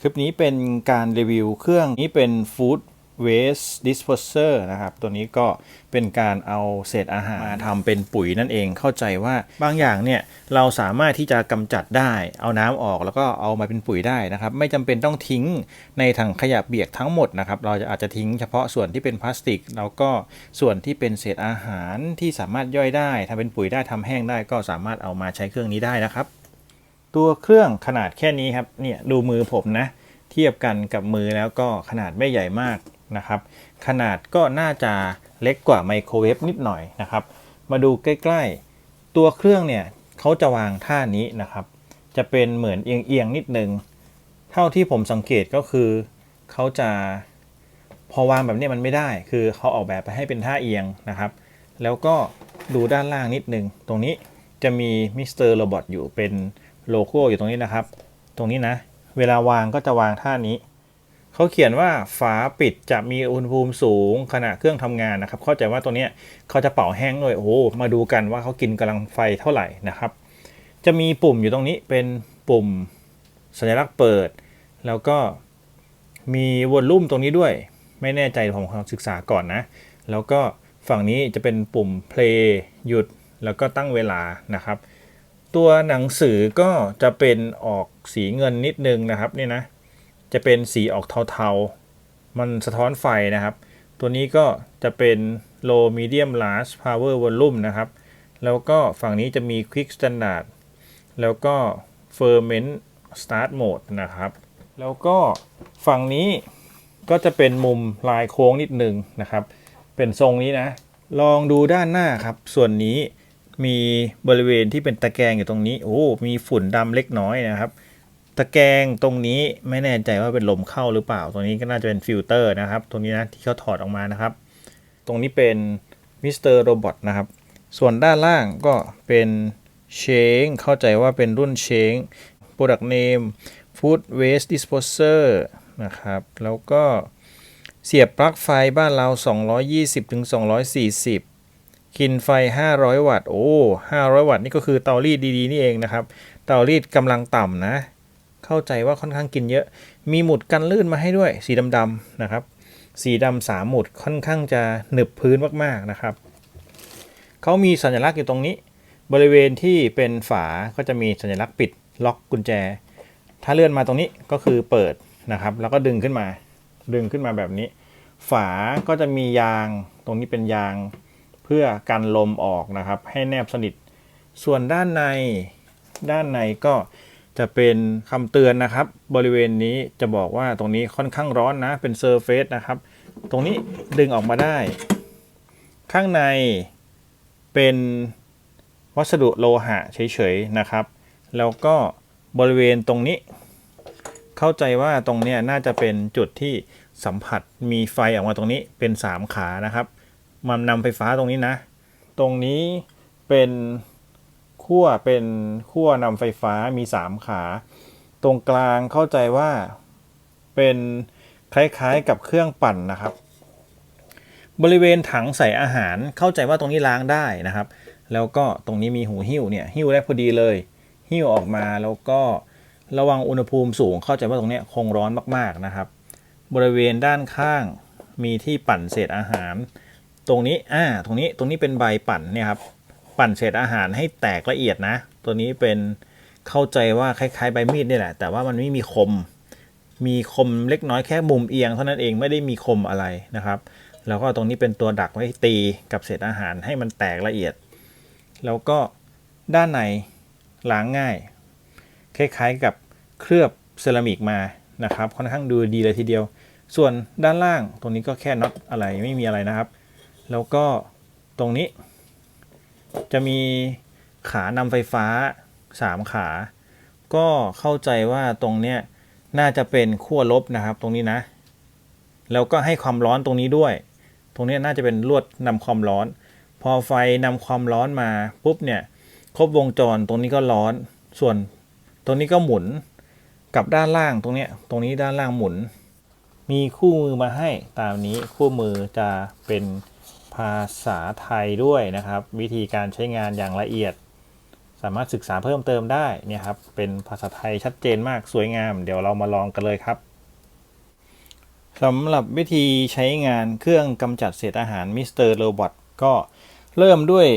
คลิปนี้เป็นการรีวิวเครื่องนี้เป็น Food Waste Disposer นะครับ ตัวนี้ก็เป็นการเอาเศษอาหารมาทำเป็นปุ๋ยนั่นเองเข้าใจว่าบางอย่างเนี่ยเราสามารถที่จะกำจัดได้ เอาน้ำออกแล้วก็เอามาเป็นปุ๋ยได้นะครับ ไม่จำเป็นต้องทิ้งในถังขยะเปียกทั้งหมดนะครับ เราจะอาจจะทิ้งเฉพาะส่วนที่เป็นพลาสติก แล้วก็ส่วนที่เป็นเศษอาหารที่สามารถย่อยได้ทำเป็นปุ๋ยได้ทำแห้งได้ ก็สามารถเอามาใช้เครื่องนี้ได้นะครับ ตัวเครื่องขนาดแค่นี้ครับเนี่ยดูมือผมนะ เทียบกันกับมือแล้วก็ขนาดไม่ใหญ่มากนะครับ ขนาดก็น่าจะเล็กกว่าไมโครเวฟนิดหน่อยนะครับ มาดูใกล้ๆ ตัวเครื่องเนี่ยเขาจะวางท่านี้นะครับ จะเป็นเหมือนเอียงๆนิดนึง เท่าที่ผมสังเกตก็คือเขาจะพอวางแบบนี้มันไม่ได้ คือเขาออกแบบไปให้เป็นท่าเอียงนะครับ แล้วก็ดูด้านล่างนิดนึง ตรงนี้จะมีมิสเตอร์โรบอทอยู่เป็น โลโก้อยู่ตรงนี้นะครับ ตรงนี้นะ เวลาวางก็จะวางท่านี้ เขาเขียนว่าฝาปิดจะมีอุณหภูมิสูงขณะเครื่องทำงานนะครับ เข้าใจว่าตัวเนี้ยเขาจะเป่าแห้งด้วยโอ้มาดูกันว่าเขากินกำลังไฟเท่าไหร่นะครับ จะมีปุ่มอยู่ตรงนี้เป็นปุ่มสัญลักษณ์เปิด แล้วก็มีวอลลุ่มตรงนี้ด้วย ไม่แน่ใจผมขอศึกษาก่อนนะ แล้วก็ฝั่งนี้จะเป็นปุ่ม play หยุดแล้วก็ตั้งเวลานะครับ ตัวหนังสือก็จะเป็นออกสีเงินนิดนึงนะครับนี่นะจะเป็นสีออกเทาๆ มันสะท้อนไฟนะครับ ตัวนี้ก็จะเป็น low medium large power volume นะครับ แล้วก็ฝั่งนี้จะมี quick standard แล้วก็ ferment start mode นะครับ แล้วก็ฝั่งนี้ก็จะเป็นมุมลายโค้งนิดนึงนะครับ เป็นทรงนี้นะ ลองดูด้านหน้าครับ ส่วนนี้ มีบริเวณที่เป็นตะแกรงอยู่ตรงนี้ โอ้ มีฝุ่นดำเล็กน้อยนะครับ ตะแกรงตรงนี้ไม่แน่ใจว่าเป็นลมเข้าหรือเปล่า ตรงนี้ก็น่าจะเป็นฟิลเตอร์นะครับ ตรงนี้นะที่เขาถอดออกมานะครับ ตรงนี้เป็นมิสเตอร์โรบอทนะครับ ส่วนด้านล่างก็เป็นเชงเข้าใจว่าเป็นรุ่นเชง Product Name Food Waste Disposer นะครับ แล้วก็เสียบปลั๊กไฟบ้านเรา 220ถึง240 กินไฟ 500 วัตต์ โอ้ 500 วัตต์นี่ก็คือเตารีดดีๆ นี่เองนะครับ เตารีดกำลังต่ำนะ เข้าใจว่าค่อนข้างกินเยอะ มีหมุดกันลื่นมาให้ด้วย สีดำๆนะครับ สีดำสามหมุดค่อนข้างจะหนึบพื้นมากๆนะครับ เขามีสัญลักษณ์อยู่ตรงนี้ บริเวณที่เป็นฝาก็จะมีสัญลักษณ์ปิดล็อกกุญแจ ถ้าเลื่อนมาตรงนี้ก็คือเปิดนะครับ แล้วก็ดึงขึ้นมา ดึงขึ้นมาแบบนี้ ฝาก็จะมียาง ตรงนี้เป็นยาง เพื่อกันลมออกนะครับ ให้แนบสนิท ส่วนด้านในด้านในก็จะเป็นคำเตือนนะครับ บริเวณนี้จะบอกว่าตรงนี้ค่อนข้างร้อนนะ เป็นเซอร์เฟสนะครับ ตรงนี้ดึงออกมาได้ ข้างในเป็นวัสดุโลหะเฉยๆนะครับ แล้วก็บริเวณตรงนี้ เข้าใจว่าตรงนี้น่าจะเป็นจุดที่สัมผัสมีไฟออกมาตรงนี้เป็น 3 ขานะครับ มันนำไฟฟ้าตรงนี้นะ ตรงนี้เป็นขั้วเป็นขั้วนำไฟฟ้ามี 3 ขา ตรงกลางเข้าใจว่าเป็นคล้ายๆกับเครื่องปั่นนะครับ บริเวณถังใส่อาหารเข้าใจว่าตรงนี้ล้างได้นะครับ แล้วก็ตรงนี้มีหูหิ้วเนี่ยหิ้วได้พอดีเลย หิ้วออกมาแล้วก็ระวังอุณหภูมิสูงเข้าใจว่าตรงเนี้ยคงร้อนมากๆนะครับ บริเวณด้านข้างมีที่ปั่นเศษอาหาร ตรงนี้อ่าตรงนี้ตรงนี้เป็นใบปั่นเนี่ยครับปั่นเศษอาหารให้แตกละเอียดนะ ตัวนี้เป็นเข้าใจว่าคล้ายๆใบมีดนี่แหละ แต่ว่ามันไม่มีคม มีคมเล็กน้อยแค่มุมเอียงเท่านั้นเองไม่ได้มีคมอะไรนะครับแล้วก็ตรงนี้เป็นตัวดักไว้ตีกับเศษอาหารให้มันแตกละเอียด แล้วก็ด้านในล้างง่าย คล้ายๆกับเคลือบเซรามิกมานะครับ ค่อนข้างดูดีเลยทีเดียว ส่วนด้านล่างตรงนี้ก็แค่น็อตอะไรไม่มีอะไรนะครับ แล้วก็ตรงนี้ จะมีขานำไฟฟ้า 3 ขา ก็เข้าใจว่าตรงเนี้ยน่าจะเป็นขั้วลบนะครับ ตรงนี้นะ แล้วก็ให้ความร้อนตรงนี้ด้วย ตรงนี้น่าจะเป็นลวดนำความร้อน พอไฟนำความร้อนมาปุ๊บเนี่ยครบวงจรตรงนี้ก็ร้อน ส่วนตรงนี้ก็หมุนกับด้านล่างตรงเนี้ยตรงนี้ด้านล่างหมุน มีคู่มือมาให้ตามนี้คู่มือจะเป็นาษาไทยด้วยนะครับ วิธีการใช้งานอย่างละเอียด สามารถศึกษาเพิ่มเติมได้เนี่ยครับเป็นภาษาไทยชัดเจนมากสวยงาม เดี๋ยวเรามาลองกันเลยครับสำหรับวิธีใช้งานเครื่องกำจัดเศษอาหารมิสเตอร์โรบอทก็เริ่มด้วย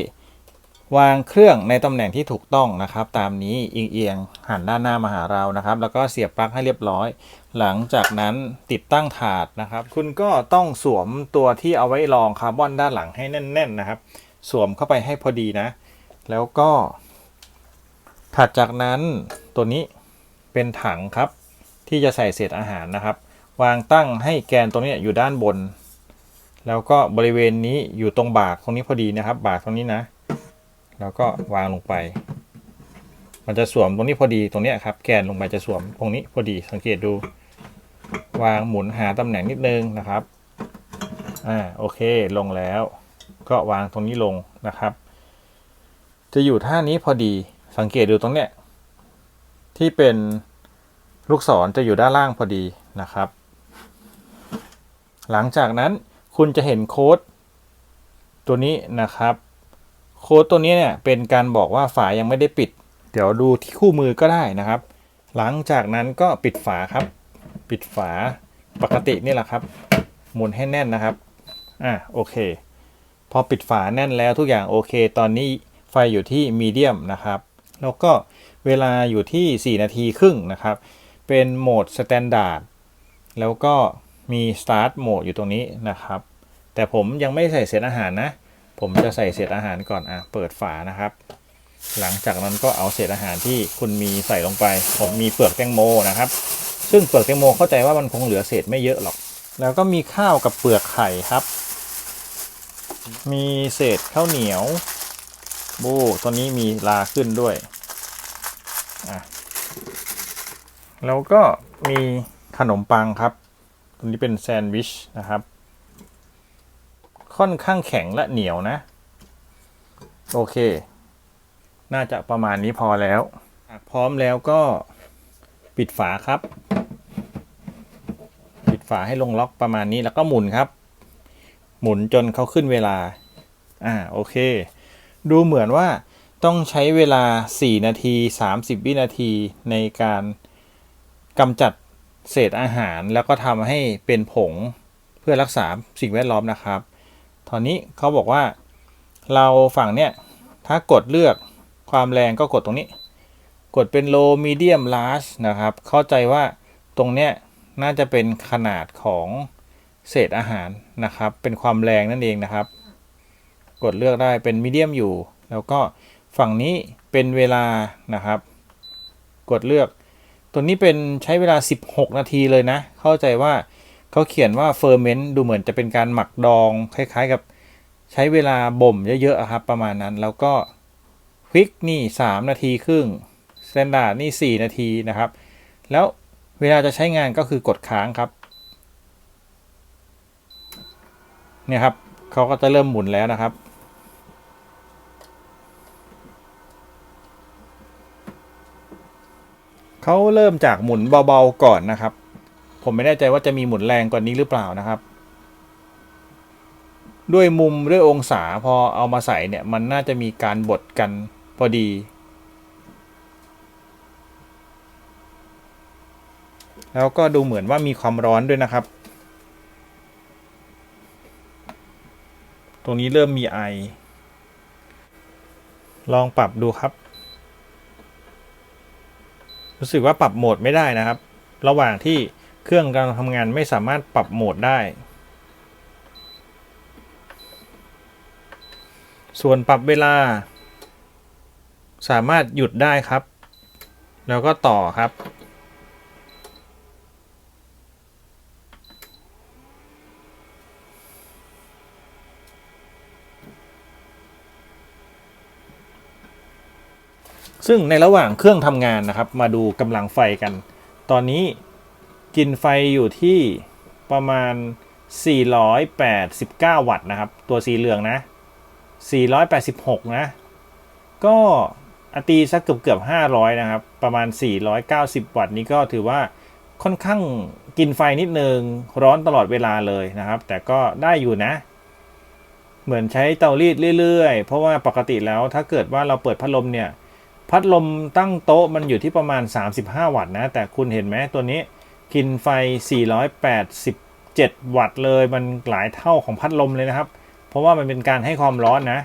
วางเครื่องในตำแหน่งที่ถูกต้องนะครับ ตามนี้เอียงๆหันด้านหน้ามาหาเรานะครับ แล้วก็เสียบปลั๊กให้เรียบร้อย หลังจากนั้นติดตั้งถาดนะครับ คุณก็ต้องสวมตัวที่เอาไว้รองคาร์บอนด้านหลังให้แน่น ๆ นะครับ สวมเข้าไปให้พอดีนะ แล้วก็ ถัดจากนั้นตัวนี้เป็นถังครับ ที่จะใส่เศษอาหารนะครับ วางตั้งให้แกนตัวนี้อยู่ด้านบน แล้วก็บริเวณนี้อยู่ตรงบากตรงนี้พอดีนะครับ บากตรงนี้นะ แล้วก็วางลงไป มันจะสวมตรงนี้พอดีตรงนี้ครับ แกนลงไปจะสวมตรงนี้พอดีสังเกตดู วางหมุนหาตำแหน่งนิดนึงนะครับอ่าโอเคลงแล้ว ก็วางตรงนี้ลงนะครับ จะอยู่ท่านี้พอดีสังเกตดูตรงเนี้ยที่เป็นลูกศรจะอยู่ด้านล่างพอดีนะครับ หลังจากนั้นคุณจะเห็นโค้ดตัวนี้นะครับ โค้ดตัวนี้เนี่ยเป็นการบอกว่าฝายังไม่ได้ปิด เดี๋ยวดูที่คู่มือก็ได้นะครับ หลังจากนั้นก็ปิดฝาครับ ปิดฝาปกตินี่แหละครับ หมุนให้แน่นนะครับอะโอเค พอปิดฝาแน่นแล้วทุกอย่างโอเค ตอนนี้ไฟอยู่ที่มีเดียมนะครับ แล้วก็เวลาอยู่ที่ 4 นาทีครึ่งนะครับ เป็นโหมดสแตนดาร์ดแล้วก็มี Start โหมดอยู่ตรงนี้นะครับ แต่ผมยังไม่ใส่เศษอาหารนะ ผมจะใส่เศษอาหารก่อนอะเปิดฝานะครับ หลังจากนั้นก็เอาเศษอาหารที่คุณมีใส่ลงไป ผมมีเปลือกแตงโมนะครับ ซึ่งเปลือกแตงโมเข้าใจว่ามันคงเหลือเศษไม่เยอะหรอก แล้วก็มีข้าวกับเปลือกไข่ครับ มีเศษข้าวเหนียวโบ้ตัวนี้มีลาขึ้นด้วยอะแล้วก็มีขนมปังครับ ตัวนี้เป็นแซนด์วิชนะครับ ค่อนข้างแข็งและเหนียวนะ โอเค น่าจะประมาณนี้พอแล้ว พร้อมแล้วก็ปิดฝาครับ ปิดฝาให้ลงล็อกประมาณนี้แล้วก็หมุนครับ หมุนจนเขาขึ้นเวลา อ่าโอเค ดูเหมือนว่าต้องใช้เวลา 4 นาที 30 วินาทีในการกำจัดเศษอาหารแล้วก็ทำให้เป็นผงเพื่อรักษาสิ่งแวดล้อมนะครับ ตอนนี้เขาบอกว่าเราฝั่งเนี้ยถ้ากดเลือกความแรงก็กดตรงนี้ กดเป็น low medium large นะครับ เข้าใจว่าตรงเนี้ยน่าจะเป็นขนาดของเศษอาหารนะครับ เป็นความแรงนั่นเองนะครับ กดเลือกได้เป็นมีเดียมอยู่ แล้วก็ฝั่งนี้เป็นเวลานะครับ กดเลือก ตัวนี้เป็นใช้เวลา 16 นาทีเลยนะ เข้าใจว่า เขาเขียนว่าเฟอร์เมนต์ดูเหมือนจะเป็นการหมักดองคล้ายๆกับใช้เวลาบ่มเยอะๆครับประมาณนั้นแล้วก็ควิกนี่ 3 นาทีครึ่งสแตนดาร์ดนี่ 4 นาทีนะครับ แล้วเวลาจะใช้งานก็คือกดค้างครับเนี่ยครับเขาก็จะเริ่มหมุนแล้วนะครับ เขาเริ่มจากหมุนเบาๆก่อนนะครับ ผมไม่แน่ใจว่าจะมีหมุนแรงกว่านี้หรือเปล่านะครับ ด้วยมุมด้วยองศาพอเอามาใส่เนี่ยมันน่าจะมีการบดกันพอดีแล้วก็ดูเหมือนว่ามีความร้อนด้วยนะครับ ตรงนี้เริ่มมีไอ ลองปรับดูครับ รู้สึกว่าปรับโหมดไม่ได้นะครับ ระหว่างที่ เครื่องกำลังทำงานไม่สามารถปรับโหมดได้ ส่วนปรับเวลา สามารถหยุดได้ครับ แล้วก็ต่อครับ ซึ่งในระหว่างเครื่องทำงานนะครับ มาดูกำลังไฟกัน ตอนนี้ กินไฟอยู่ที่ประมาณ 489 วัตต์นะครับ ตัวสีเหลืองนะ 486 นะ ก็อตีสักเกือบเกือบ 500 นะครับ ประมาณ 490 วัตต์นี้ก็ถือว่าค่อนข้างกินไฟนิดนึง ร้อนตลอดเวลาเลยนะครับ แต่ก็ได้อยู่นะ เหมือนใช้เตารีดเรื่อยๆ เพราะว่าปกติแล้วถ้าเกิดว่าเราเปิดพัดลมเนี่ย พัดลมตั้งโต๊ะมันอยู่ที่ประมาณ 35 วัตต์นะ แต่คุณเห็นไหมตัวนี้ กินไฟ 487 วัตต์เลย มันหลายเท่าของพัดลมเลยนะครับ เพราะว่ามันเป็นการให้ความร้อนนะ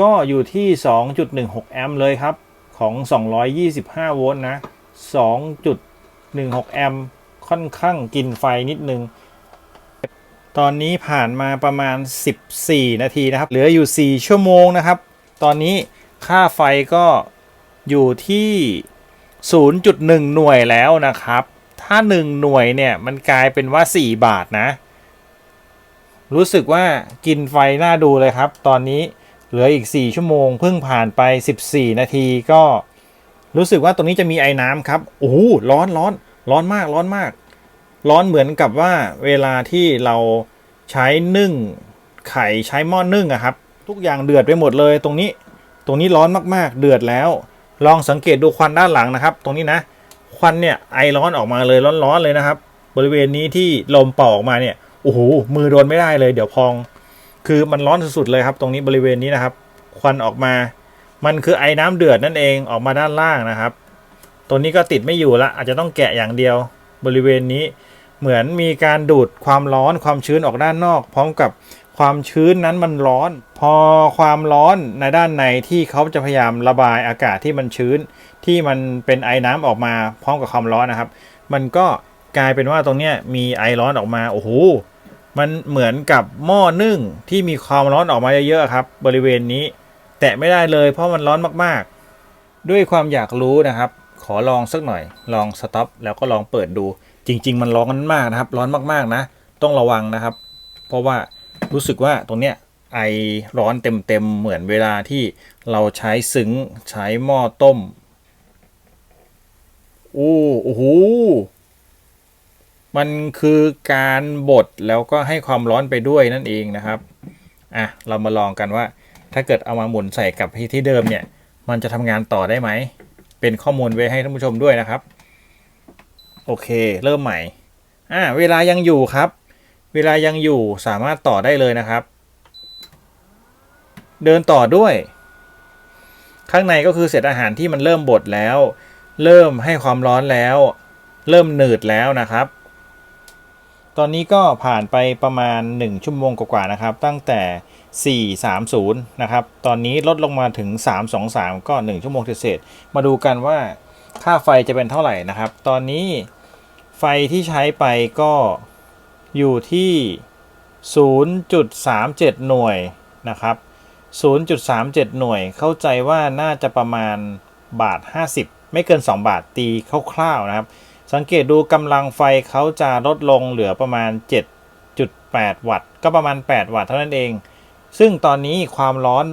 ก็อยู่ที่ 2.16 แอมป์เลยครับ ของ 225 โวลต์นะ 2.16 แอมป์ค่อนข้างกินไฟนิดนึง ตอนนี้ผ่านมาประมาณ 14 นาทีนะครับ เหลืออยู่ 4 ชั่วโมงนะครับ ตอนนี้ค่าไฟก็อยู่ที่ 0.1 หน่วยแล้วนะครับ ถ้า 1 หน่วยเนี่ย มันกลายเป็นว่า 4 บาทนะ รู้สึกว่ากินไฟน่าดูเลยครับ ตอนนี้เหลืออีก 4 ชั่วโมง เพิ่งผ่านไป 14 นาทีก็รู้สึกว่าตรงนี้จะมีไอ้น้ำครับ โอ้โหร้อนร้อนร้อนมากร้อนมาก ร้อนเหมือนกับว่าเวลาที่เราใช้นึ่งไข่ใช้หม้อนึ่งอะครับ ทุกอย่างเดือดไปหมดเลย ตรงนี้ ตรงนี้ร้อนมากๆ เดือดแล้ว ลองสังเกตดูควันด้านหลังนะครับ ตรงนี้นะ ควันเนี่ยไอร้อนออกมาเลยร้อนๆเลยนะครับ บริเวณนี้ที่ลมเป่าออกมาเนี่ยโอ้โหมือโดนไม่ได้เลย เดี๋ยวพอง คือมันร้อนสุดๆเลยครับ ตรงนี้บริเวณนี้นะครับ ควันออกมา มันคือไอ้น้ำเดือดนั่นเองออกมาด้านล่างนะครับ ตัวนี้ก็ติดไม่อยู่ละอาจจะต้องแกะอย่างเดียว บริเวณนี้เหมือนมีการดูดความร้อนความชื้นออกด้านนอก พร้อมกับความชื้นนั้นมันร้อน พอความร้อนในด้านในที่เขาจะพยายามระบายอากาศที่มันชื้น ที่มันเป็นไอ้น้ำออกมาพร้อมกับความร้อนนะครับ มันก็กลายเป็นว่าตรงเนี้ยมีไอร้อนออกมาโอ้โหมันเหมือนกับหม้อนึ่งที่มีความร้อนออกมาเยอะๆครับ บริเวณนี้ แตะไม่ได้เลยเพราะมันร้อนมากๆ ด้วยความอยากรู้นะครับ ขอลองสักหน่อย ลองสต็อปแล้วก็ลองเปิดดู จริง ๆ มันร้อนมากนะครับ ร้อนมากๆนะ ต้องระวังนะครับ เพราะว่ารู้สึกว่าตรงเนี้ยไอร้อนเต็มๆเหมือนเวลาที่เราใช้ซึ้งใช้หม้อต้ม โอ้โอ้โหมันคือการบดแล้วก็ให้ความร้อนไปด้วยนั่นเองนะครับอะเรามาลองกันว่า ถ้าเกิดเอามาหมุนใส่กับที่เดิมเนี่ย มันจะทำงานต่อได้ไหม เป็นข้อมูลไว้ให้ท่านผู้ชมด้วยนะครับ โอเค เริ่มใหม่อ่าเวลายังอยู่ครับ เวลายังอยู่สามารถต่อได้เลยนะครับ เดินต่อด้วย ข้างในก็คือเศษอาหารที่มันเริ่มบดแล้ว เริ่มให้ความร้อนแล้ว เริ่มหนืดแล้วนะครับ ตอนนี้ก็ผ่านไปประมาณ 1 ชั่วโมงกว่าๆนะครับ ตั้งแต่ 430 นะครับ ตอนนี้ลดลงมาถึง 323 ก็ 1 ชั่วโมงเศษมาดูกันว่าค่าไฟจะเป็นเท่าไหร่นะครับ ตอนนี้ไฟที่ใช้ไปก็อยู่ที่ 0.37 หน่วยนะครับ 0.37 หน่วยเข้าใจว่าน่าจะประมาณบาท 50 ไม่เกิน 2 บาทตีคร่าวๆนะครับ สังเกตดูกำลังไฟเขาจะลดลงเหลือประมาณ 7.8 วัตต์ ก็ประมาณ 8 วัตต์เท่านั้นเอง ซึ่งตอนนี้ความร้อน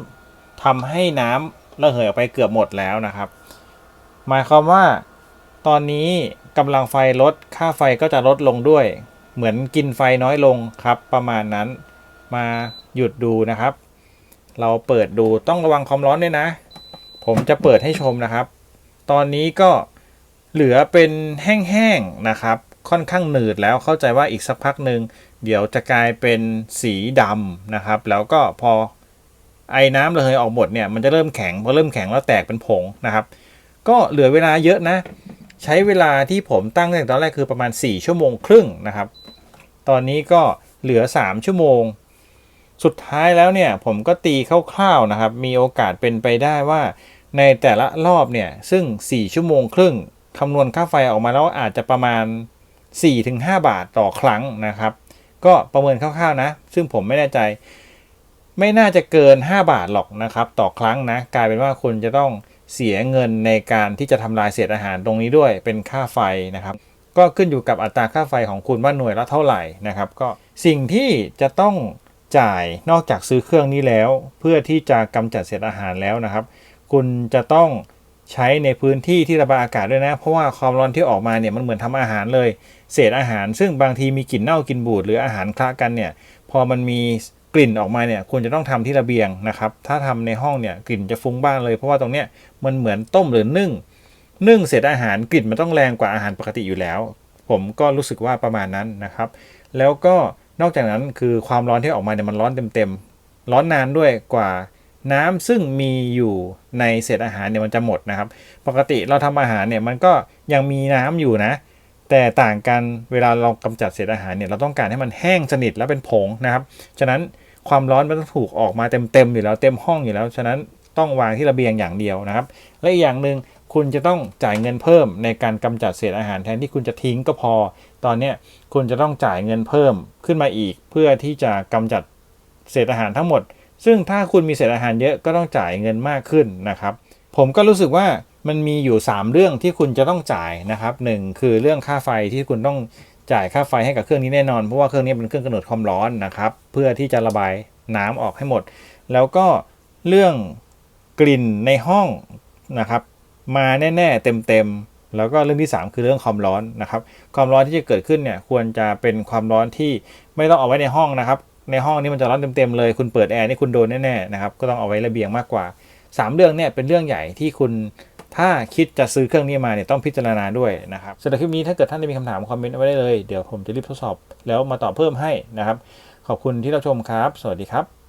ทำให้น้ำระเหยออกไปเกือบหมดแล้วนะครับ หมายความว่าตอนนี้กำลังไฟลดค่าไฟก็จะลดลงด้วย เหมือนกินไฟน้อยลงครับ ประมาณนั้นมาหยุดดูนะครับ เราเปิดดูต้องระวังความร้อนด้วยนะ ผมจะเปิดให้ชมนะครับ ตอนนี้ก็เหลือเป็นแห้งๆนะครับ ค่อนข้างหนืดแล้วเข้าใจว่าอีกสักพักหนึ่งเดี๋ยวจะกลายเป็นสีดำนะครับ แล้วก็พอไอ้น้ำระเหยออกหมดเนี่ยมันจะเริ่มแข็งพอเริ่มแข็งแล้วแตกเป็นผงนะครับ ก็เหลือเวลาเยอะนะ ใช้เวลาที่ผมตั้งแต่ตอนแรกคือประมาณ 4 ชั่วโมงครึ่งนะครับ ตอนนี้ก็เหลือ 3 ชั่วโมง สุดท้ายแล้วเนี่ยผมก็ตีคร่าวๆนะครับ มีโอกาสเป็นไปได้ว่า ในแต่ละรอบเนี่ย ซึ่ง 4 ชั่วโมงครึ่งคำนวณค่าไฟออกมาแล้วอาจจะประมาณ 4-5 บาทต่อครั้งนะครับ ก็ประเมินคร่าวๆนะ ซึ่งผมไม่แน่ใจ ไม่น่าจะเกิน 5 บาทหรอกนะครับ ต่อครั้งนะ กลายเป็นว่าคุณจะต้องเสียเงินในการที่จะทำลายเศษอาหารตรงนี้ด้วยเป็นค่าไฟนะครับ ก็ขึ้นอยู่กับอัตราค่าไฟของคุณว่าหน่วยละเท่าไหร่นะครับ ก็สิ่งที่จะต้องจ่ายนอกจากซื้อเครื่องนี้แล้ว เพื่อที่จะกำจัดเศษอาหารแล้วนะครับ คุณจะต้องใช้ในพื้นที่ที่ระบายอากาศด้วยนะ เพราะว่าความร้อนที่ออกมาเนี่ยมันเหมือนทำอาหารเลย เศษอาหาร ซึ่งบางทีมีกลิ่นเน่ากลิ่นบูดหรืออาหารคละกันเนี่ย พอมันมีกลิ่นออกมาเนี่ยควรจะต้องทำที่ระเบียงนะครับ ถ้าทำในห้องเนี่ยกลิ่นจะฟุ้งบ้างเลย เพราะว่าตรงเนี้ยมันเหมือนต้มหรือนึ่ง นึ่งเศษอาหารกลิ่นมันต้องแรงกว่าอาหารปกติอยู่แล้ว ผมก็รู้สึกว่าประมาณนั้นนะครับ แล้วก็นอกจากนั้นคือความร้อนที่ออกมาเนี่ยมันร้อนเต็มๆร้อนนานด้วยกว่า น้ำซึ่งมีอยู่ในเศษอาหารเนี่ยมันจะหมดนะครับ ปกติเราทำอาหารเนี่ยมันก็ยังมีน้ำอยู่นะ แต่ต่างกันเวลาเรากำจัดเศษอาหารเนี่ยเราต้องการให้มันแห้งสนิทแล้วเป็นผงนะครับ ฉะนั้นความร้อนมันต้องถูกออกมาเต็มๆอยู่แล้วเต็มห้องอยู่แล้ว ฉะนั้นต้องวางที่ระเบียงอย่างเดียวนะครับ และอีกอย่างหนึ่งคุณจะต้องจ่ายเงินเพิ่มในการกำจัดเศษอาหารแทนที่คุณจะทิ้งก็พอ ตอนนี้คุณจะต้องจ่ายเงินเพิ่มขึ้นมาอีก เพื่อที่จะกำจัดเศษอาหารทั้งหมด ซึ่งถ้าคุณมีเศษอาหารเยอะก็ต้องจ่ายเงินมากขึ้นนะครับ ผมก็รู้สึกว่ามันมีอยู่ 3 เรื่องที่คุณจะต้องจ่ายนะครับหนึ่งคือเรื่องค่าไฟที่คุณต้องจ่ายค่าไฟให้กับเครื่องนี้แน่นอน เพราะว่าเครื่องนี้เป็นเครื่องกำเนิดความร้อนนะครับ เพื่อที่จะระบายน้ำออกให้หมด แล้วก็เรื่องกลิ่นในห้องนะครับ มาแน่ ๆ เต็มๆแล้วก็เรื่องที่ 3 คือเรื่องความร้อนนะครับ ความร้อนที่จะเกิดขึ้นเนี่ยควรจะเป็นความร้อนที่ไม่ต้องเอาไว้ในห้องนะครับ ในห้องนี้มันจะร้อนเต็มๆเลย คุณเปิดแอร์นี่คุณโดนแน่ๆนะครับ ก็ต้องเอาไว้ระเบียงมากกว่า 3 เรื่องเนี่ยเป็นเรื่องใหญ่ที่คุณถ้าคิดจะซื้อเครื่องนี้มาเนี่ยต้องพิจารณาด้วยนะครับสำหรับคลิปนี้ถ้าเกิดท่านได้มีคำถามคอมเมนต์ไว้ได้เลย เดี๋ยวผมจะรีบทดสอบแล้วมาตอบเพิ่มให้นะครับ ขอบคุณที่รับชมครับ สวัสดีครับ